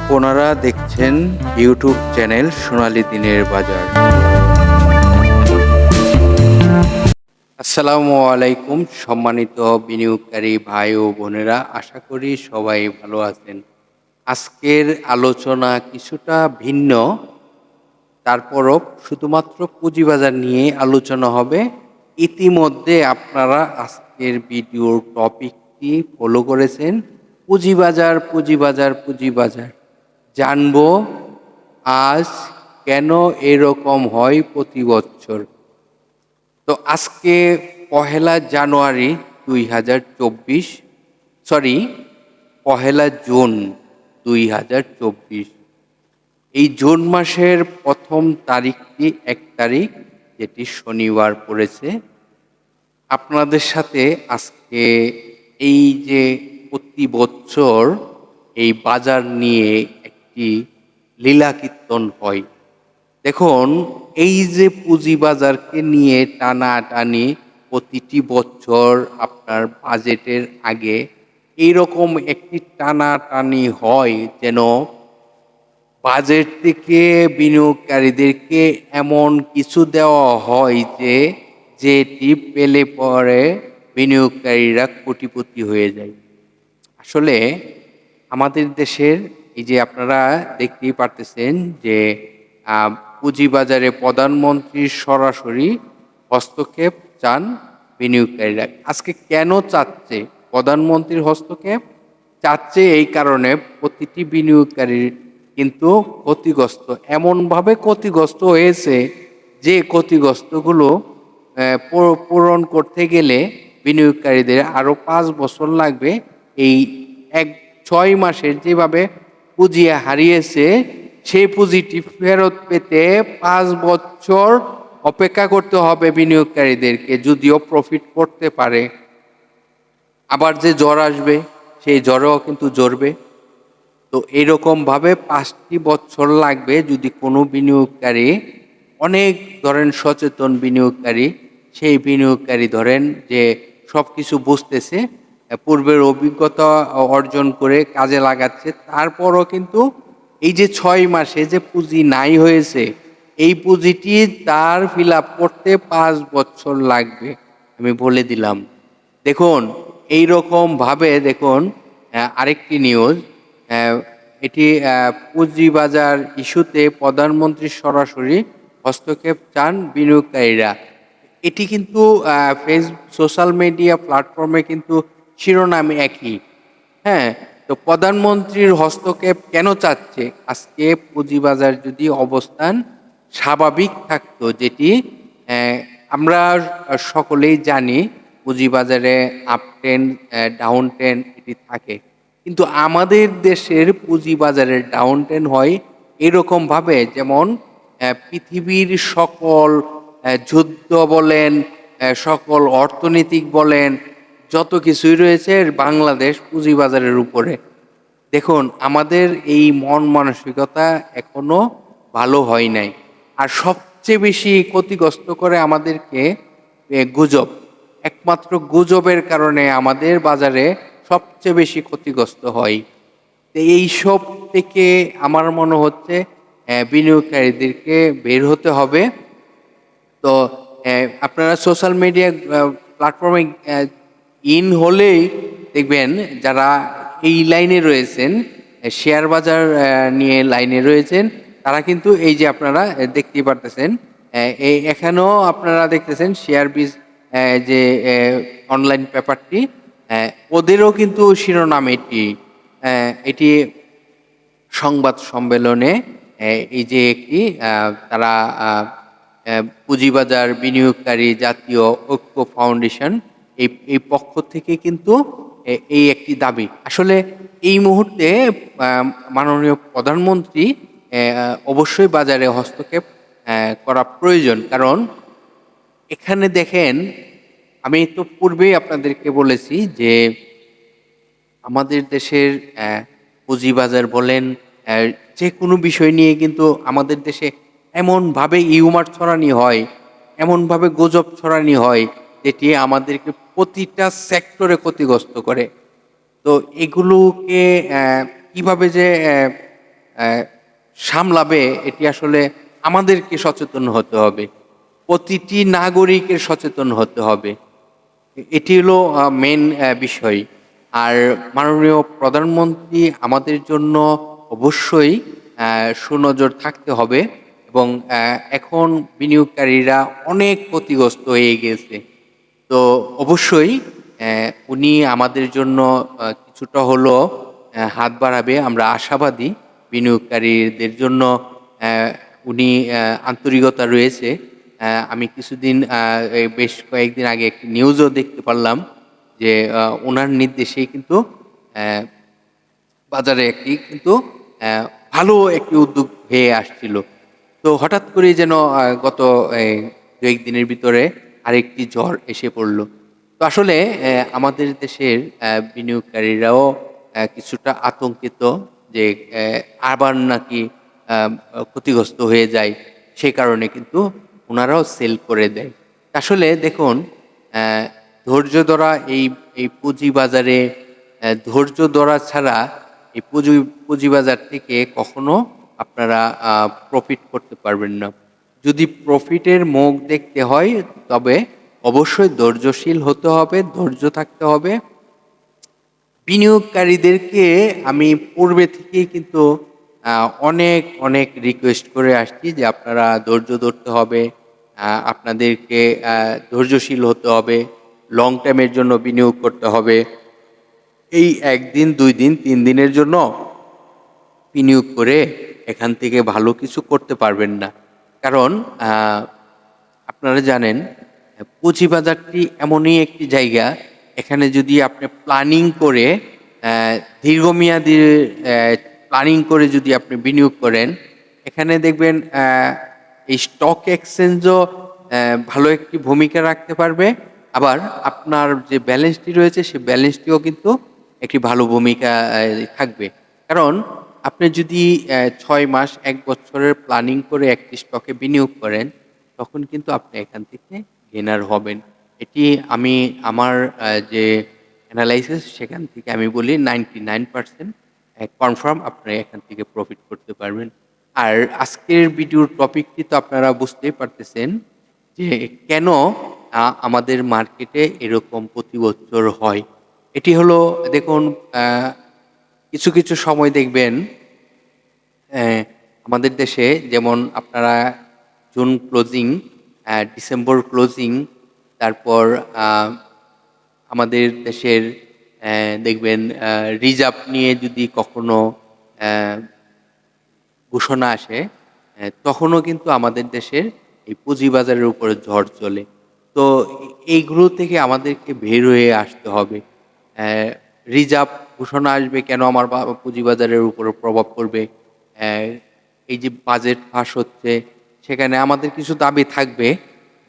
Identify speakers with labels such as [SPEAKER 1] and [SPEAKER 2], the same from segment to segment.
[SPEAKER 1] আপনারা দেখছেন YouTube channel সোনালী দিনের বাজার। আসসালামু আলাইকুম, সম্মানিত বিনিয়োগকারী ভাই ও বোনেরা, আশা করি সবাই ভালো আছেন। আজকের আলোচনা কিছুটা ভিন্ন, তারপরও শুধুমাত্র পুঁজিবাজার নিয়ে আলোচনা হবে। ইতিমধ্যে আপনারা আজকের ভিডিওর টপিকটি ফলো করেছেন। পুঁজিবাজার পুঁজিবাজার পুঁজিবাজার। জানব আজ কেন এরকম হয় প্রতি বছর। তো আজকে পহেলা জানুয়ারি দুই হাজার চব্বিশ সরি পহেলা জুন দুই হাজার চব্বিশ। এই জুন মাসের প্রথম তারিখটি এক তারিখ, যেটি শনিবার পড়েছে। আপনাদের সাথে আজকে এই যে প্রতি বছর এই বাজার নিয়ে একটি লীলা কীর্তন হয়। দেখুন, এই যে পুঁজি বাজারকে নিয়ে টানাটানি প্রতিটি বছর আপনার বাজেটের আগে এইরকম একটি টানাটানি হয় যেন বাজেট থেকে বিনিয়োগকারীদেরকে এমন কিছু দেওয়া হয় যে যেটি পেলে পরে বিনিয়োগকারীরা কোটিপতি হয়ে যায়। আসলে আমাদের দেশের এই যে আপনারা দেখতেই পারতেছেন যে পুঁজিবাজারে প্রধানমন্ত্রীর সরাসরি হস্তক্ষেপ চান বিনিয়োগকারীরা। আজকে কেন চাচ্ছে? প্রধানমন্ত্রীর হস্তক্ষেপ চাচ্ছে এই কারণে প্রতিটি বিনিয়োগকারীর কিন্তু ক্ষতিগ্রস্ত। এমনভাবে ক্ষতিগ্রস্ত হয়েছে যে ক্ষতিগ্রস্তগুলো পূরণ করতে গেলে বিনিয়োগকারীদের আরও পাঁচ বছর লাগবে। এই এক, ছয় মাসের যেভাবে পুঁজি হারিয়েছে, সেই পুঁজিটি ফেরত পেতে পাঁচ বছর অপেক্ষা করতে হবে বিনিয়োগকারীদেরকে, যদিও প্রফিট করতে পারে। আবার যে জ্বর আসবে, সেই জ্বরেও কিন্তু জ্বরবে। তো এইরকমভাবে পাঁচটি বছর লাগবে যদি কোনো বিনিয়োগকারী, অনেক ধরেন সচেতন বিনিয়োগকারী, সেই বিনিয়োগকারী ধরেন যে সব কিছু বুঝতেছে পূর্বের অভিজ্ঞতা অর্জন করে কাজে লাগাচ্ছে। তারপরও কিন্তু এই যে ছয় মাসে যে পুঁজি নাই হয়েছে, এই পুঁজিটি তার ফিল আপ করতে পাঁচ বছর লাগবে, আমি বলে দিলাম। দেখুন এই রকম ভাবে দেখুন আরেকটি নিউজ এটি পুঁজিবাজার ইস্যুতে প্রধানমন্ত্রী সরাসরি হস্তক্ষেপ চান বিনিয়োগকারীরা। এটি কিন্তু ফেস, সোশ্যাল মিডিয়া প্ল্যাটফর্মে কিন্তু শিরোনাম একই। হ্যাঁ তো প্রধানমন্ত্রীর হস্তক্ষেপ কেন চাচ্ছে? আজকে পুঁজিবাজার যদি অবস্থান স্বাভাবিক থাকতো, যেটি আমরা সকলেই জানি পুঁজিবাজারে আপ টেন ডাউন টেন এটি থাকে। কিন্তু আমাদের দেশের পুঁজিবাজারের ডাউন টেন হয় এরকমভাবে, যেমন পৃথিবীর সকল যুদ্ধ বলেন সকল অর্থনৈতিক বলেন যত কিছুই রয়েছে বাংলাদেশ পুঁজিবাজারের উপরে। দেখুন, আমাদের এই মন মানসিকতা এখনও ভালো হয় নাই। আর সবচেয়ে বেশি ক্ষতিগ্রস্ত করে আমাদেরকে গুজব। একমাত্র গুজবের কারণে আমাদের বাজারে সবচেয়ে বেশি ক্ষতিগ্রস্ত হয়। তো এইসব থেকে আমার মনে হচ্ছে বিনিয়োগকারীদেরকে বের হতে হবে। তো আপনারা সোশ্যাল মিডিয়া প্ল্যাটফর্মে ইন হলেই দেখবেন যারা এই লাইনে রয়েছেন শেয়ার বাজার নিয়ে লাইনে রয়েছেন তারা কিন্তু এই যে আপনারা আহ, দেখতেই পারতেছেন এই এখানেও আপনারা দেখতেছেন শেয়ার বিজ যে অনলাইন পেপারটি ওদেরও কিন্তু শিরোনাম এটি এটি সংবাদ সম্মেলনে এই যে একটি তারা পুঁজিবাজার বিনিয়োগকারী জাতীয় ঐক্য ফাউন্ডেশন এই এই পক্ষ থেকে কিন্তু এই একটি দাবি। আসলে এই মুহূর্তে মাননীয় প্রধানমন্ত্রী অবশ্যই বাজারে হস্তক্ষেপ করা প্রয়োজন। কারণ এখানে দেখেন, আমি তো পূর্বেই আপনাদেরকে বলেছি যে আমাদের দেশের পুঁজিবাজার বলেন যে কোনো বিষয় নিয়ে কিন্তু আমাদের দেশে এমনভাবে ইউমার ছড়ানি হয়, এমনভাবে গুজব ছড়ানি হয়, যেটি আমাদেরকে প্রতিটা সেক্টরে ক্ষতিগ্রস্ত করে। তো এগুলোকে কীভাবে যে সামলাবে, এটি আসলে আমাদেরকে সচেতন হতে হবে। প্রতিটি নাগরিকের সচেতন হতে হবে। এটি হলো মেন বিষয়। আর মাননীয় প্রধানমন্ত্রী আমাদের জন্য অবশ্যই সুনজর থাকতে হবে এবং এখন বিনিয়োগকারীরা অনেক ক্ষতিগ্রস্ত হয়ে গেছে। তো অবশ্যই উনি আমাদের জন্য কিছুটা হলো হাত বাড়াবে আমরা আশাবাদী। বিনিয়োগকারীদের জন্য উনি আন্তরিকতা রয়েছে। আমি কিছুদিন বেশ কয়েকদিন আগে একটি নিউজও দেখতে পারলাম যে ওনার নির্দেশেই কিন্তু বাজারে একটি কিন্তু ভালো একটি উদ্যোগ হয়ে আসছিল। তো হঠাৎ করে যেন গত এই, দু একদিনের ভিতরে আরেকটি ঝড় এসে পড়ল। তো আসলে আমাদের দেশের বিনিয়োগকারীরাও কিছুটা আতঙ্কিত যে আবার নাকি ক্ষতিগ্রস্ত হয়ে যায়। সে কারণে কিন্তু ওনারাও সেল করে দেয়। আসলে দেখুন ধৈর্য ধরা এই এই পুঁজিবাজারে আহ, ধৈর্য ধরা ছাড়া এই পুঁজি পুঁজিবাজার থেকে কখনো আপনারা প্রফিট করতে পারবেন না। যদি প্রফিটের মুখ দেখতে হয়, তবে অবশ্যই ধৈর্যশীল হতে হবে, ধৈর্য থাকতে হবে। বিনিয়োগকারীদেরকে আমি পূর্বে থেকেই কিন্তু অনেক অনেক রিকোয়েস্ট করে আসছি যে আপনারা ধৈর্য ধরতে হবে আপনাদেরকে ধৈর্যশীল হতে হবে লং টাইমের জন্য বিনিয়োগ করতে হবে। এই একদিন, দুই দিন, তিন দিনের জন্য বিনিয়োগ করে এখান থেকে ভালো কিছু করতে পারবেন না। কারণ আপনারা জানেন, পুঁজিবাজারটি এমনই একটি জায়গা, এখানে যদি আপনি প্ল্যানিং করে দীর্ঘমেয়াদী প্ল্যানিং করে যদি আপনি বিনিয়োগ করেন, এখানে দেখবেন এই স্টক এক্সচেঞ্জও ভালো একটি ভূমিকা রাখতে পারবে। আবার আপনার যে ব্যালেন্সটি রয়েছে সেই ব্যালেন্সটিও কিন্তু একটি ভালো ভূমিকা থাকবে। কারণ আপনি যদি ছয় মাস, এক বছরের প্ল্যানিং করে একটি স্টকে বিনিয়োগ করেন, তখন কিন্তু আপনি এখান থেকে গেনার হবেন। এটি আমি, আমার যে অ্যানালাইসিস সেখান থেকে আমি বলি নাইনটি নাইন পার্সেন্ট কনফার্ম আপনি এখান থেকে প্রফিট করতে পারবেন। আর আজকের ভিডিওর টপিকটি তো আপনারা বুঝতেই পারতেছেন যে কেন আমাদের মার্কেটে এরকম প্রতি বছর হয়। এটি হলো, দেখুন কিছু কিছু সময় দেখবেন আমাদের দেশে যেমন আপনারা জুন ক্লোজিং ডিসেম্বর ক্লোজিং, তারপর আমাদের দেশের দেখবেন রিজার্ভ নিয়ে যদি কখনো ঘোষণা আসে তখনও কিন্তু আমাদের দেশের এই পুঁজিবাজারের উপরে ঝড় চলে। তো এইগুলো থেকে আমাদেরকে বের হয়ে আসতে হবে। রিজার্ভ ঘোষণা আসবে কেন আমার পুঁজিবাজারের উপরে প্রভাব পড়বে? এই যে বাজেট ফাঁস হচ্ছে, সেখানে আমাদের কিছু দাবি থাকবে।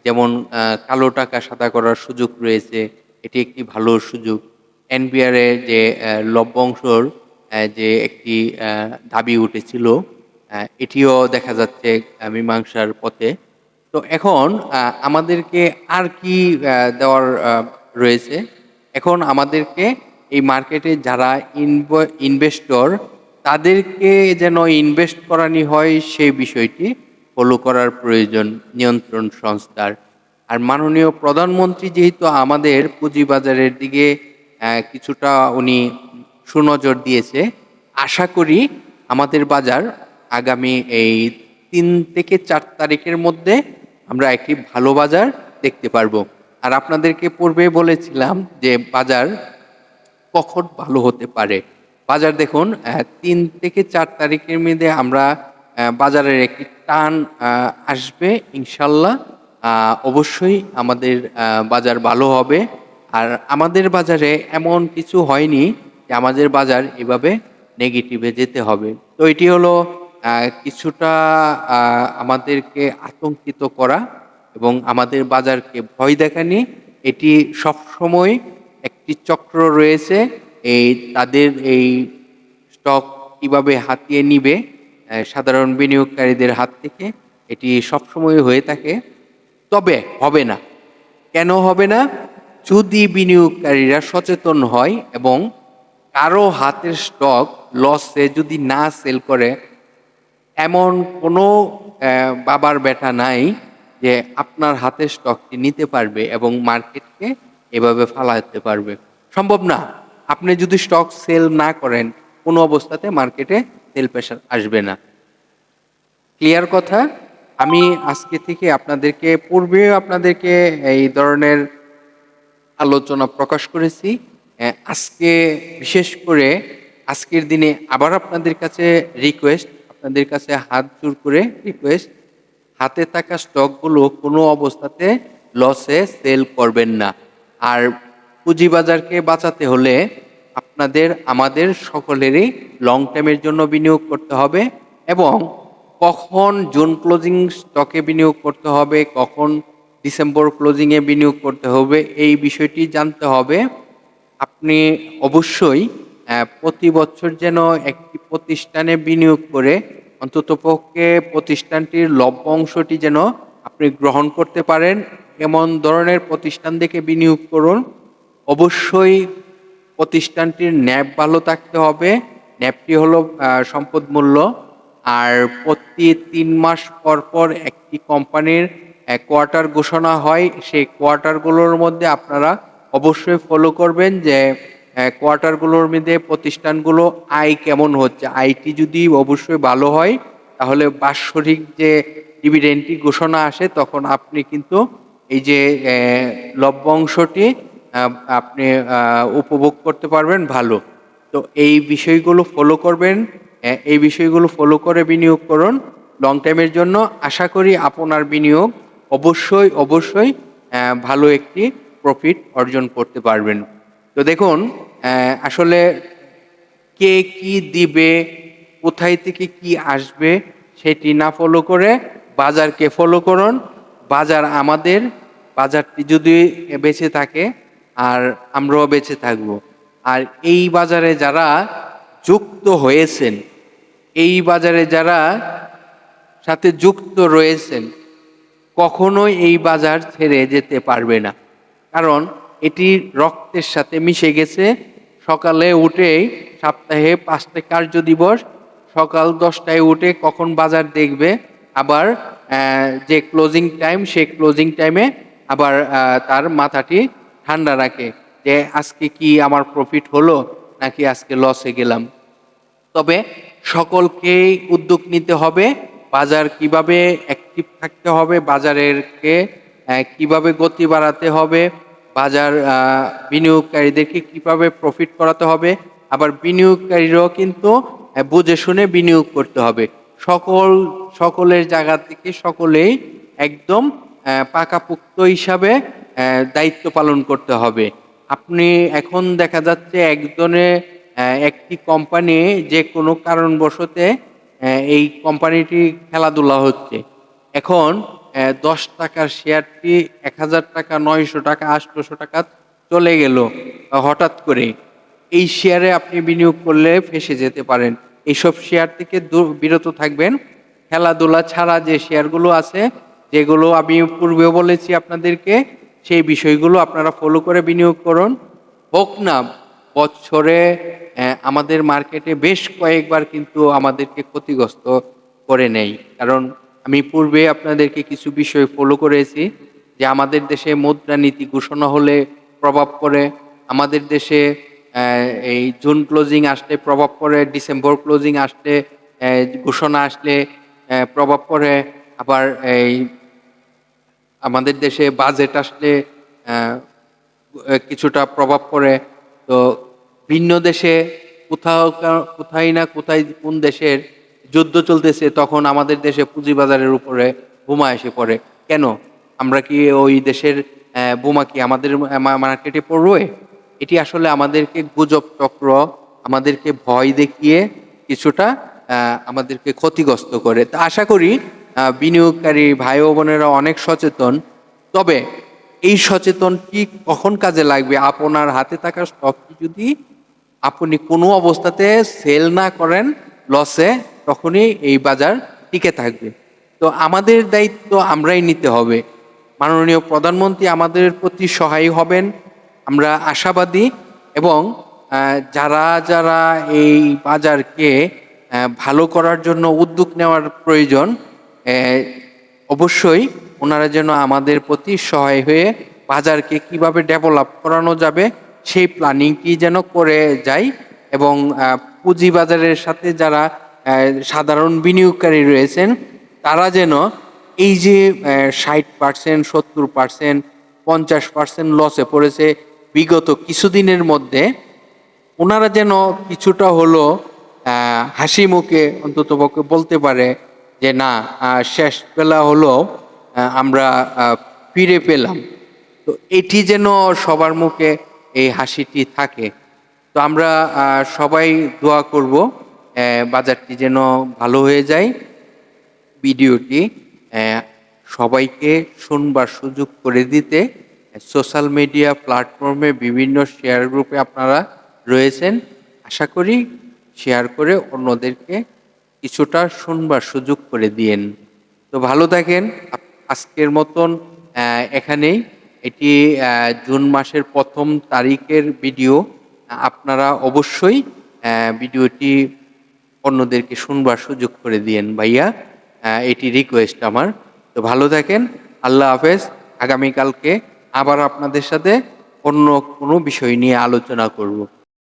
[SPEAKER 1] যেমন কালো টাকা সাদা করার সুযোগ রয়েছে, এটি একটি ভালো সুযোগ। এনবিআর যে লভ্যাংশর যে একটি দাবি উঠেছিল এটিও দেখা যাচ্ছে মীমাংসার পথে। তো এখন আমাদেরকে আর কি দেওয়ার রয়েছে? এখন আমাদেরকে এই মার্কেটে যারা ইনভেস্টর তাদেরকে যেন ইনভেস্ট করানি হয় সেই বিষয়টি ফলো করার প্রয়োজন নিয়ন্ত্রণ সংস্থার। আর মাননীয় প্রধানমন্ত্রী যেহেতু আমাদের পুঁজিবাজারের দিকে কিছুটা উনি সুনজর দিয়েছে, আশা করি আমাদের বাজার আগামী এই তিন থেকে চার তারিখের মধ্যে আমরা একটি ভালো বাজার দেখতে পারব। আর আপনাদেরকে পূর্বে বলেছিলাম যে বাজার কখন ভালো হতে পারে? বাজার দেখুন তিন থেকে চার তারিখের মধ্যে আমরা বাজারের একটি টান আসবে, ইনশাল্লাহ। অবশ্যই আমাদের বাজার ভালো হবে। আর আমাদের বাজারে এমন কিছু হয়নি যে আমাদের বাজার এভাবে নেগেটিভে যেতে হবে। তো এটি হলো কিছুটা আমাদেরকে আতঙ্কিত করা এবং আমাদের বাজারকে ভয় দেখানি। এটি সবসময় একটি চক্র রয়েছে, এই তাদের এই স্টক কীভাবে হাতিয়ে নিবে সাধারণ বিনিয়োগকারীদের হাত থেকে, এটি সবসময় হয়ে থাকে। তবে হবে না। কেন হবে না? যদি বিনিয়োগকারীরা সচেতন হয় এবং কারও হাতের স্টক লসে যদি না সেল করে, এমন কোনো বাবার বেটা নাই যে আপনার হাতের স্টকটি নিতে পারবে এবং মার্কেটকে এভাবে ফালাতে পারবে। সম্ভব না। আপনি যদি স্টক সেল না করেন, কোনো অবস্থাতে মার্কেটে সেল প্রেশার আসবে না। ক্লিয়ার কথা? আমি আজকে থেকে আপনাদেরকে পূর্বেও আপনাদেরকে এই ধরনের আলোচনা প্রকাশ করেছি। আজকে বিশেষ করে আজকের দিনে আবার আপনাদের কাছে রিকোয়েস্ট আপনাদের কাছে হাত জোর করে রিকোয়েস্ট হাতে থাকা স্টকগুলো কোনো অবস্থাতে লসে সেল করবেন না। আর পুঁজিবাজারকে বাঁচাতে হলে আপনাদের, আমাদের সকলেরই লং টাইমের জন্য বিনিয়োগ করতে হবে এবং কখন জুন ক্লোজিং স্টকে বিনিয়োগ করতে হবে, কখন ডিসেম্বর ক্লোজিংয়ে বিনিয়োগ করতে হবে, এই বিষয়টি জানতে হবে। আপনি অবশ্যই প্রতি বছর যেন একটি প্রতিষ্ঠানে বিনিয়োগ করে অন্ততপক্ষে প্রতিষ্ঠানটির লভ্য অংশটি যেন আপনি গ্রহণ করতে পারেন এমন ধরনের প্রতিষ্ঠান দেখে বিনিয়োগ করুন। অবশ্যই প্রতিষ্ঠানটির ন্যাপ ভালো থাকতে হবে। ন্যাপটি হলো সম্পদ মূল্য। আর প্রতি তিন মাস পর পর একটি কোম্পানির কোয়ার্টার ঘোষণা হয়। সেই কোয়ার্টারগুলোর মধ্যে আপনারা অবশ্যই ফলো করবেন যে কোয়ার্টারগুলোর মধ্যে প্রতিষ্ঠানগুলো আয় কেমন হচ্ছে। আইটি যদি অবশ্যই ভালো হয়, তাহলে বাৎসরিক যে ডিভিডেন্টটি ঘোষণা আসে, তখন আপনি কিন্তু এই যে লভ্য অংশটি আপনি উপভোগ করতে পারবেন ভালো। তো এই বিষয়গুলো ফলো করবেন এই বিষয়গুলো ফলো করে বিনিয়োগ করুন। লং টাইমের জন্য আশা করি আপনার বিনিয়োগ অবশ্যই অবশ্যই ভালো একটি প্রফিট অর্জন করতে পারবেন। তো দেখুন আসলে কে কি দিবে, কোথায় থেকে কি আসবে, সেটি না ফলো করে বাজারকে ফলো করুন। বাজার আমাদের, বাজারটি যদি বেঁচে থাকে আর আমরাও বেঁচে থাকব। আর এই বাজারে যারা যুক্ত হয়েছেন, এই বাজারে যারা সাথে যুক্ত রয়েছেন, কখনোই এই বাজার ছেড়ে যেতে পারবে না। কারণ এটি রক্তের সাথে মিশে গেছে। সকালে উঠেই সপ্তাহে পাঁচটা কার্য দিবস সকাল দশটায় উঠে কখন বাজার দেখবে, আবার যে ক্লোজিং টাইম সেই ক্লোজিং টাইমে আবার তার মাথাটি ঠান্ডা রাখে যে আজকে কি আমার প্রফিট হলো নাকি আজকে লসে গেলাম। তবে সকলকেই উদ্যোগ নিতে হবে বাজার কীভাবে অ্যাক্টিভ থাকতে হবে, বাজারেরকে কীভাবে গতি বাড়াতে হবে, বাজার বিনিয়োগকারীদেরকে কীভাবে প্রফিট করাতে হবে, আবার বিনিয়োগকারীরাও কিন্তু বুঝে শুনে বিনিয়োগ করতে হবে। সকল, সকলের জায়গা থেকে সকলেই একদম পাকাপোক্ত হিসাবে দায়িত্ব পালন করতে হবে। আপনি এখন দেখা যাচ্ছে একজনে একটি কোম্পানি যে কোনো কারণবশতে এই কোম্পানিটি খেলাধুলা হচ্ছে। এখন দশ টাকার শেয়ারটি এক হাজার টাকা, নয়শো টাকা আটশোশো টাকা চলে গেল, হঠাৎ করে এই শেয়ারে আপনি বিনিয়োগ করলে ফেসে যেতে পারেন। এইসব শেয়ার থেকে বিরত থাকবেন। খেলাধুলা ছাড়া যে শেয়ারগুলো আছে, যেগুলো আমি পূর্বেও বলেছি আপনাদেরকে, সেই বিষয়গুলো আপনারা ফলো করে বিনিয়োগ করুন। হোক না, বছরে আমাদের মার্কেটে বেশ কয়েকবার কিন্তু আমাদেরকে ক্ষতিগ্রস্ত করে নেই কারণ আমি পূর্বে আপনাদেরকে কিছু বিষয় ফলো করেছি, যে আমাদের দেশে মুদ্রানীতি ঘোষণা হলে প্রভাব পড়ে, আমাদের দেশে এই জুন ক্লোজিং আসলে, প্রভাব পড়ে, ডিসেম্বর ক্লোজিং আসলে ঘোষণা আসলে প্রভাব পড়ে। আবার এই আমাদের দেশে বাজেট আসলে কিছুটা প্রভাব পড়ে। তো ভিন্ন দেশে কোথাও কোথায় না কোথায় কোন দেশের যুদ্ধ চলতেছে, তখন আমাদের দেশে পুঁজিবাজারের উপরে বোমা এসে পড়ে। কেন? আমরা কি ওই দেশের বোমা কি আমাদের মার্কেটে পড়বে? এটি আসলে আমাদেরকে গুজব চক্র, আমাদেরকে ভয় দেখিয়ে কিছুটা আমাদেরকে ক্ষতিগ্রস্ত করে। তা আশা করি বিনিয়োগকারী ভাই বোনেরা অনেক সচেতন। তবে এই সচেতনটি কখন কাজে লাগবে? আপনার হাতে থাকা স্টকটি যদি আপনি কোনো অবস্থাতে সেল না করেন, লসে, তখনই এই বাজার টিকে থাকবে। তো আমাদের দায়িত্ব আমরাই নিতে হবে। মাননীয় প্রধানমন্ত্রী আমাদের প্রতি সহায় হবেন। আমরা আশাবাদী এবং যারা যারা এই বাজারকে ভালো করার জন্য উদ্যোগ নেওয়ার প্রয়োজন অবশ্যই ওনারা যেন আমাদের প্রতি সহায় হয়ে বাজারকে কীভাবে ডেভেলপ করানো যাবে সেই প্ল্যানিংটি যেন করে যায় এবং আহ, পুঁজিবাজারের সাথে যারা সাধারণ বিনিয়োগকারী রয়েছেন তারা যেন এই যে ষাট পার্সেন্ট সত্তর পার্সেন্ট পঞ্চাশ পার্সেন্ট লসে পড়েছে বিগত কিছুদিনের মধ্যে ওনারা যেন কিছুটা হলো হাসি মুখে অন্তত বলতে পারে যে না আহ, শেষ বেলা হলো আমরা ফিরে পেলাম। তো এটি যেন সবার মুখে এই হাসিটি থাকে। তো আমরা সবাই দোয়া করব বাজারটি যেন ভালো হয়ে যায়। ভিডিওটি সবাইকে শুনবার সুযোগ করে দিতে। সোশ্যাল মিডিয়া প্ল্যাটফর্মে বিভিন্ন শেয়ার গ্রুপে আপনারা রয়েছেন। আশা করি শেয়ার করে অন্যদেরকে কিছুটা শুনবার সুযোগ করে দিয়েন। তো ভালো থাকেন। আজকের মতন এখানেই। এটি জুন মাসের প্রথম তারিখের ভিডিও আপনারা অবশ্যই ভিডিওটি অন্যদেরকে শুনবার সুযোগ করে দিয়েন ভাইয়া। এটি রিকোয়েস্ট আমার। তো ভালো থাকেন। আল্লাহ হাফেজ। আগামীকালকে আবার আপনাদের সাথে অন্য কোনো বিষয় নিয়ে আলোচনা করব।